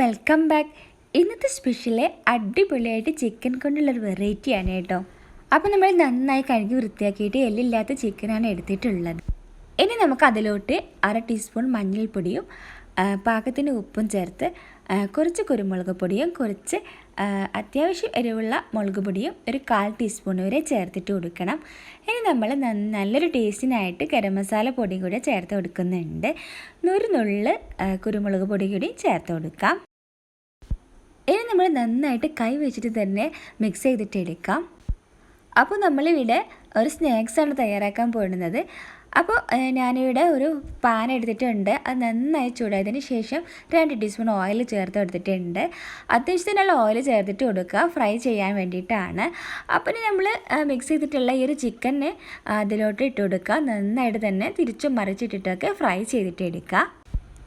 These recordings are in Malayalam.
വെൽക്കം ബാക്ക് ഇന്നത്തെ സ്പെഷ്യൽ അടിപൊളിയായിട്ട് ചിക്കൻ കൊണ്ടുള്ളൊരു വെറൈറ്റിയാണ് കേട്ടോ. അപ്പോൾ നമ്മൾ നന്നായി കഴുകി വൃത്തിയാക്കിയിട്ട് എല്ലില്ലാത്ത ചിക്കനാണ് എടുത്തിട്ടുള്ളത്. ഇനി നമുക്ക് അതിലോട്ട് അര ടീസ്പൂൺ മഞ്ഞൾപ്പൊടിയും പാകത്തിന് ഉപ്പും ചേർത്ത് കുറച്ച് കുരുമുളക് പൊടിയും കുറച്ച് അത്യാവശ്യം എരിവുള്ള മുളക് പൊടിയും ഒരു കാൽ ടീസ്പൂൺ വരെ ചേർത്തിട്ട് കൊടുക്കണം. ഇനി നമ്മൾ നല്ലൊരു ടേസ്റ്റിനായിട്ട് ഗരം മസാല പൊടി കൂടെ ചേർത്ത് കൊടുക്കുന്നുണ്ട്. നൂറ് നുള്ള് കുരുമുളക് പൊടി കൂടി ചേർത്ത് കൊടുക്കാം. ഇനി നമ്മൾ നന്നായിട്ട് കൈ വെച്ചിട്ട് തന്നെ മിക്സ് ചെയ്തിട്ട് എടുക്കാം. അപ്പോൾ നമ്മളിവിടെ ഒരു സ്നാക്സാണ് തയ്യാറാക്കാൻ പോകുന്നത്. അപ്പോൾ ഞാനിവിടെ ഒരു പാൻ എടുത്തിട്ടുണ്ട്. അത് നന്നായി ചൂടായതിന് ശേഷം രണ്ട് ടീസ്പൂൺ ഓയിൽ ചേർത്ത് എടുത്തിട്ടുണ്ട് അത്യാവശ്യത്തിനുള്ള ഓയിൽ ചേർത്തിട്ട് കൊടുക്കുക. ഫ്രൈ ചെയ്യാൻ വേണ്ടിയിട്ടാണ്. അപ്പം നമ്മൾ മിക്സ് ചെയ്തിട്ടുള്ള ഈ ഒരു ചിക്കന് അതിലോട്ട് ഇട്ട് കൊടുക്കുക. നന്നായിട്ട് തന്നെ തിരിച്ചും മറിച്ചിട്ടിട്ടൊക്കെ ഫ്രൈ ചെയ്തിട്ട് എടുക്കുക.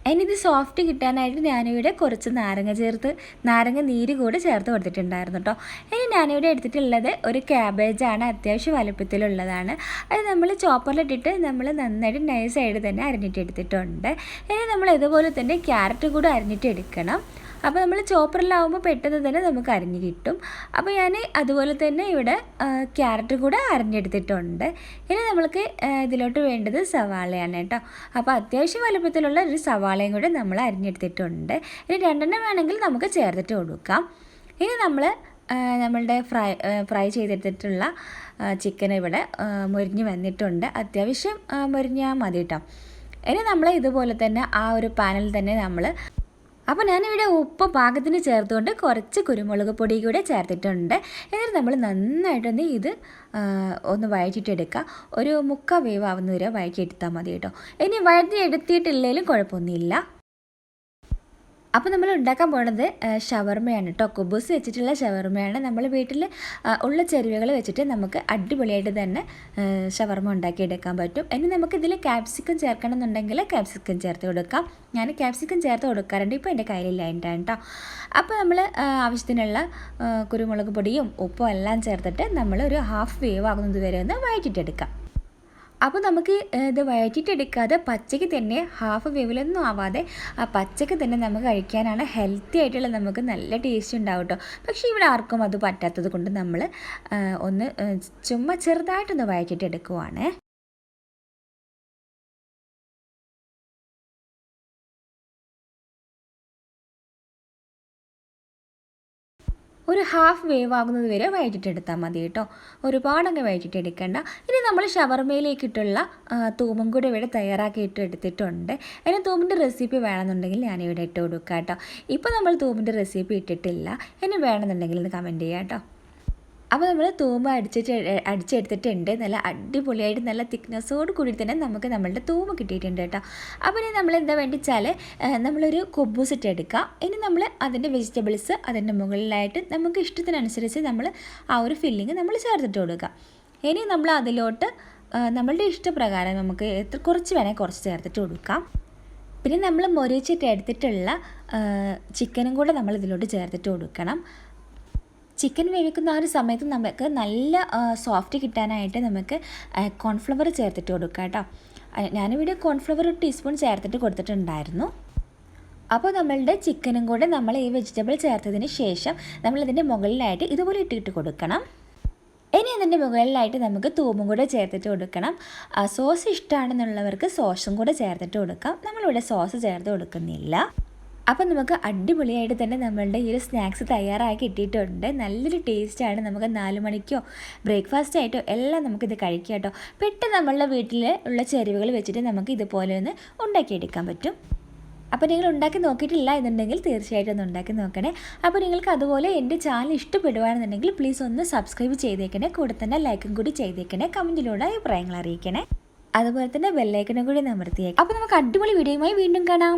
ഇനി ഇത് സോഫ്റ്റ് കിട്ടാനായിട്ട് ഞാനിവിടെ കുറച്ച് നാരങ്ങ ചേർത്ത് നാരങ്ങ നീര് കൂടെ ചേർത്ത് കൊടുത്തിട്ടുണ്ടായിരുന്നു കേട്ടോ ഇനി ഞാനിവിടെ എടുത്തിട്ടുള്ളത് ഒരു ക്യാബേജാണ് അത്യാവശ്യം വലുപ്പത്തിലുള്ളതാണ്. അത് നമ്മൾ ചോപ്പറിലിട്ടിട്ട് നമ്മൾ നന്നായിട്ട് നൈസായിട്ട് തന്നെ അരിഞ്ഞിട്ട് എടുത്തിട്ടുണ്ട് ഇനി നമ്മൾ ഇതുപോലെ തന്നെ ക്യാരറ്റ് കൂടെ അരിഞ്ഞിട്ട് എടുക്കണം അപ്പോൾ നമ്മൾ ചോപ്പറിലാവുമ്പോൾ പെട്ടെന്ന് തന്നെ നമുക്ക് അരിഞ്ഞ് കിട്ടും. അപ്പോൾ ഞാൻ അതുപോലെ തന്നെ ഇവിടെ ക്യാരറ്റ് കൂടെ അരിഞ്ഞെടുത്തിട്ടുണ്ട്. ഇനി നമ്മൾക്ക് ഇതിലോട്ട് വേണ്ടത് സവാളയാണ് കേട്ടോ. അപ്പോൾ അത്യാവശ്യം വലുപ്പത്തിലുള്ള ഒരു സവാളയും കൂടെ നമ്മൾ അരിഞ്ഞെടുത്തിട്ടുണ്ട്. ഇനി രണ്ടെണ്ണം വേണമെങ്കിൽ നമുക്ക് ചേർത്തിട്ട് കൊടുക്കാം. ഇനി നമ്മൾ നമ്മളുടെ ഫ്രൈ ഫ്രൈ ചെയ്തെടുത്തിട്ടുള്ള ചിക്കൻ ഇവിടെ മുരിഞ്ഞ് വന്നിട്ടുണ്ട്. അത്യാവശ്യം മുരിഞ്ഞാൽ മതി കേട്ടോ. ഇനി നമ്മൾ ഇതുപോലെ തന്നെ ആ ഒരു പാനിൽ തന്നെ നമ്മൾ അപ്പോൾ ഞാനിവിടെ ഉപ്പ് പാകത്തിന് ചേർത്തുകൊണ്ട് കുറച്ച് കുരുമുളക് പൊടി കൂടെ ചേർത്തിട്ടുണ്ട്. എന്നിട്ട് നമ്മൾ നന്നായിട്ടൊന്ന് ഇത് ഒന്ന് വഴറ്റിയിട്ടെടുക്കുക. ഒരു മുക്കാൽ വേവാവുന്ന വരെ വഴറ്റിയെടുത്താൽ മതി കേട്ടോ. ഇനി വഴറ്റി എടുത്തിട്ടില്ലെങ്കിലും കുഴപ്പമൊന്നുമില്ല. അപ്പോൾ നമ്മൾ ഉണ്ടാക്കാൻ പോകുന്നത് ഷവർമയാണ് കേട്ടോ കുബൂസ് വെച്ചിട്ടുള്ള ഷവർമയാണ്. നമ്മൾ വീട്ടിൽ ഉള്ള ചെരുവകൾ വെച്ചിട്ട് നമുക്ക് അടിപൊളിയായിട്ട് തന്നെ ഷവർമ ഉണ്ടാക്കിയെടുക്കാൻ പറ്റും. ഇനി നമുക്ക് ഇതിൽ ക്യാപ്സിക്കം ചേർക്കണം എന്നുണ്ടെങ്കിൽ ക്യാപ്സിക്കം ചേർത്ത് കൊടുക്കാം. ഞാൻ ക്യാപ്സിക്കം ചേർത്ത് കൊടുക്കാറുണ്ട്. ഇപ്പോൾ എന്റെ കയ്യിലില്ലായിട്ടാണ് കേട്ടോ അപ്പോൾ നമ്മൾ ആവശ്യത്തിനുള്ള കുരുമുളക് പൊടിയും ഉപ്പും എല്ലാം ചേർത്തിട്ട് നമ്മൾ ഒരു ഹാഫ് വേവ് ആകുന്നത് വരെ ഒന്ന് വഴറ്റിയിട്ടെടുക്കാം. അപ്പോൾ നമുക്ക് ഇത് വഴറ്റിയിട്ടെടുക്കാതെ പച്ചയ്ക്ക് തന്നെ ഹാഫ് വേവിലൊന്നും ആവാതെ ആ പച്ചയ്ക്ക് തന്നെ നമുക്ക് കഴിക്കാനാണ് ഹെൽത്തി ആയിട്ടുള്ള നമുക്ക് നല്ല ടേസ്റ്റ് ഉണ്ടാവും കേട്ടോ പക്ഷേ ഇവിടെ ആർക്കും അത് പറ്റാത്തത് കൊണ്ട് നമ്മൾ ഒന്ന് ചുമ്മാ ചെറുതായിട്ടൊന്ന് വഴറ്റിയിട്ടെടുക്കുവാണ്. ഒരു ഹാഫ് വേവ് ആകുന്നത് വരെ വഴറ്റിട്ടെടുത്താൽ മതി കേട്ടോ. ഒരുപാടങ്ങ് വഴറ്റിട്ടെടുക്കണ്ട ഇനി നമ്മൾ ഷവർമയിലേക്കിട്ടുള്ള തൂമും കൂടെ ഇവിടെ തയ്യാറാക്കിയിട്ട് എടുത്തിട്ടുണ്ട്. അതിന് തൂമിന്റെ റെസിപ്പി വേണമെന്നുണ്ടെങ്കിൽ ഞാനിവിടെ ഇട്ട് കൊടുക്കാം കേട്ടോ. ഇപ്പോൾ നമ്മൾ തൂമിന്റെ റെസിപ്പി ഇട്ടിട്ടില്ല. ഇനി വേണമെന്നുണ്ടെങ്കിൽ ഒന്ന് കമന്റ് ചെയ്യാം കേട്ടോ. അപ്പോൾ നമ്മൾ തൂമ്പ അടിച്ചിട്ട് അടിച്ചെടുത്തിട്ടുണ്ട്. നല്ല അടിപൊളിയായിട്ട് നല്ല തിക്നെസ്സോട് കൂടി തന്നെ നമുക്ക് നമ്മളുടെ തൂമ്പ് കിട്ടിയിട്ടുണ്ട് കേട്ടോ. അപ്പോൾ ഇനി നമ്മൾ എന്താ വേണ്ടി വെച്ചാൽ നമ്മളൊരു കുബൂസ് ഇട്ട് എടുക്കുക ഇനി നമ്മൾ അതിന്റെ വെജിറ്റബിൾസ് അതിന്റെ മുകളിലായിട്ട് നമുക്ക് ഇഷ്ടത്തിനനുസരിച്ച് നമ്മൾ ആ ഒരു ഫില്ലിങ് നമ്മൾ ചേർത്തിട്ട് കൊടുക്കുക ഇനി നമ്മൾ അതിലോട്ട് നമ്മളുടെ ഇഷ്ടപ്രകാരം നമുക്ക് എത്ര കുറച്ച് വേണേൽ കുറച്ച് ചേർത്തിട്ട് കൊടുക്കാം. പിന്നെ നമ്മൾ മൊരിച്ചിട്ട് എടുത്തിട്ടുള്ള ചിക്കനും കൂടെ നമ്മൾ ഇതിലോട്ട് ചേർത്തിട്ട് കൊടുക്കണം. ചിക്കൻ വേവിക്കുന്ന ആ ഒരു സമയത്ത് നമുക്ക് നല്ല സോഫ്റ്റ് കിട്ടാനായിട്ട് നമുക്ക് കോൺഫ്ലവർ ചേർത്തിട്ട് കൊടുക്കാം കേട്ടോ. ഞാനിവിടെ കോൺഫ്ലവർ ഒരു ടീസ്പൂൺ ചേർത്തിട്ട് കൊടുത്തിട്ടുണ്ടായിരുന്നു. അപ്പോൾ നമ്മളുടെ ചിക്കനും കൂടെ നമ്മൾ ഈ വെജിറ്റബിൾ ചേർത്തതിന് ശേഷം നമ്മളിതിന്റെ മുകളിലായിട്ട് ഇതുപോലെ ഇട്ടിട്ട് കൊടുക്കണം. ഇനി അതിന്റെ മുകളിലായിട്ട് നമുക്ക് തൂമും കൂടെ ചേർത്തിട്ട് കൊടുക്കണം. സോസ് ഇഷ്ടമാണെന്നുള്ളവർക്ക് സോസും കൂടെ ചേർത്തിട്ട് കൊടുക്കാം. നമ്മളിവിടെ സോസ് ചേർത്ത് കൊടുക്കുന്നില്ല. അപ്പം നമുക്ക് അടിപൊളിയായിട്ട് തന്നെ നമ്മളുടെ ഈ ഒരു സ്നാക്സ് തയ്യാറാക്കി കിട്ടിയിട്ടുണ്ട് നല്ലൊരു ടേസ്റ്റാണ് നമുക്ക് നാല് മണിക്കോ ബ്രേക്ക്ഫാസ്റ്റ് ആയിട്ടോ എല്ലാം നമുക്കിത് കഴിക്കാം കേട്ടോ. പെട്ടെന്ന് നമ്മളുടെ വീട്ടിൽ ഉള്ള ചേരുവകൾ വെച്ചിട്ട് നമുക്ക് ഇതുപോലെ ഒന്ന് ഉണ്ടാക്കിയെടുക്കാൻ പറ്റും. അപ്പോൾ നിങ്ങൾ ഉണ്ടാക്കി നോക്കിയിട്ടില്ല എന്നുണ്ടെങ്കിൽ തീർച്ചയായിട്ടും ഒന്ന് ഉണ്ടാക്കി നോക്കണേ. അപ്പോൾ നിങ്ങൾക്ക് അതുപോലെ എന്റെ ചാനൽ ഇഷ്ടപ്പെടുവാണെന്നുണ്ടെങ്കിൽ പ്ലീസ് ഒന്ന് സബ്സ്ക്രൈബ് ചെയ്തേക്കണേ. കൂടെ തന്നെ ലൈക്കും കൂടി ചെയ്തേക്കണേ. കമന്റിലൂടെ അഭിപ്രായങ്ങൾ അറിയിക്കണേ. അതുപോലെ തന്നെ ബെല്ലൈക്കനും കൂടി നമർത്തിയേക്കാം അപ്പോൾ നമുക്ക് അടിപൊളി വീഡിയോയുമായി വീണ്ടും കാണാം.